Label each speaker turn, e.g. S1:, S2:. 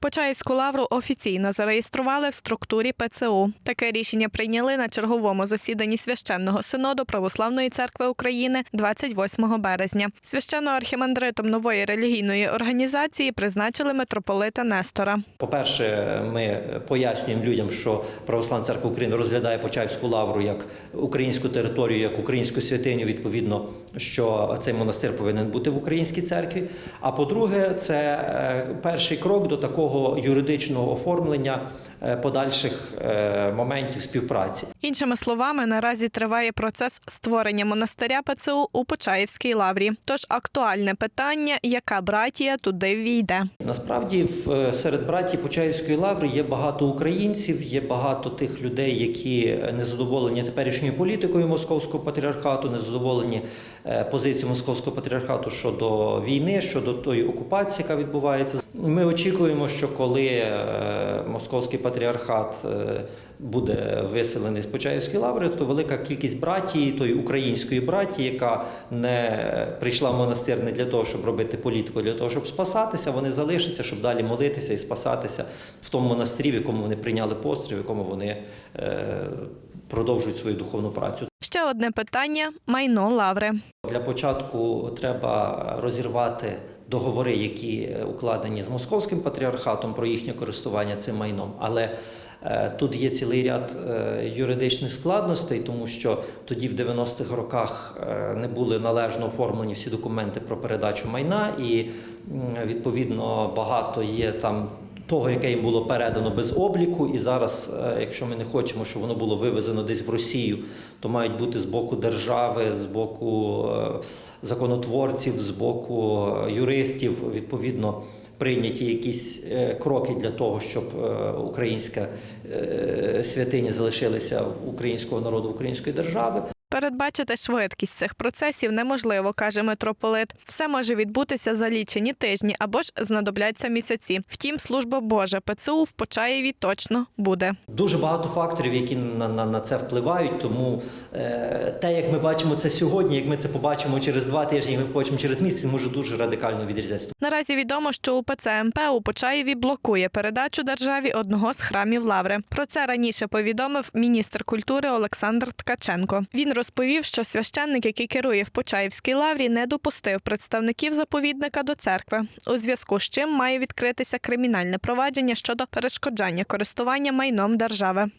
S1: Почаївську лавру офіційно зареєстрували в структурі ПЦУ. Таке рішення прийняли на черговому засіданні священного синоду Православної церкви України 28 березня. Священно-архімандритом нової релігійної організації призначили митрополита Нестора.
S2: По-перше, ми пояснюємо людям, що Православна церква України розглядає Почаївську лавру як українську територію, як українську святиню. Відповідно, що цей монастир повинен бути в українській церкві. А по-друге, це е, перший крок до такого юридичного оформлення е, подальших е, моментів співпраці.
S1: Іншими словами, наразі триває процес створення монастиря ПЦУ у Почаївській лаврі. Тож актуальне питання, яка братія туди війде.
S2: Насправді, е, серед братів Почаївської лаври є багато українців, є багато тих людей, які не задоволені теперішньою політикою московського патріархату, не е, московського патріархату щодо війни, щодо тої окупації, яка відбувається. Ми очікуємо, що коли е, московський патріархат е, буде виселений з Почаївської лаври, то велика кількість братії, тої української братії, яка не прийшла в монастир не для того, щоб робити політику, а для того, щоб спасатися, вони залишаться, щоб далі молитися і спасатися в тому монастирі, в якому вони прийняли постріл, в якому вони е, продовжують свою духовну працю.
S1: Ще одне питання майно лаври.
S2: Для початку треба розірвати договори, які укладені з московським патріархатом про їхнє користування цим майном. Але тут є цілий ряд е, юридичних складностей, тому що тоді в 90-х роках е, не були належно оформлені всі документи про передачу майна, і відповідно багато є там. Того, яке їм було передано без обліку, і зараз, е, якщо ми не хочемо, щоб воно було вивезено десь в Росію, то мають бути з боку держави, з боку е, законотворців, з боку е, юристів, відповідно, прийняті якісь е, кроки для того, щоб е, українська е, святиня залишилася в українського народу, української держави.
S1: Передбачити швидкість цих процесів неможливо, каже митрополит. Все може відбутися за лічені тижні або ж знадобляться місяці. Втім, служба Божа ПЦУ в Почаєві точно буде.
S2: Дуже багато факторів, які на, на, на це впливають. Тому е, те, як ми бачимо це сьогодні, як ми це побачимо через два тижні, як ми побачимо через місяць, може дуже радикально відрізнятися.
S1: Наразі відомо, що УПЦ МП у Почаєві блокує передачу державі одного з храмів Лаври. Про це раніше повідомив міністр культури Олександр Ткаченко. Він розповів, що священник, який керує в Почаївській лаврі, не допустив представників заповідника до церкви, у зв'язку з чим має відкритися кримінальне провадження щодо перешкоджання користування майном держави.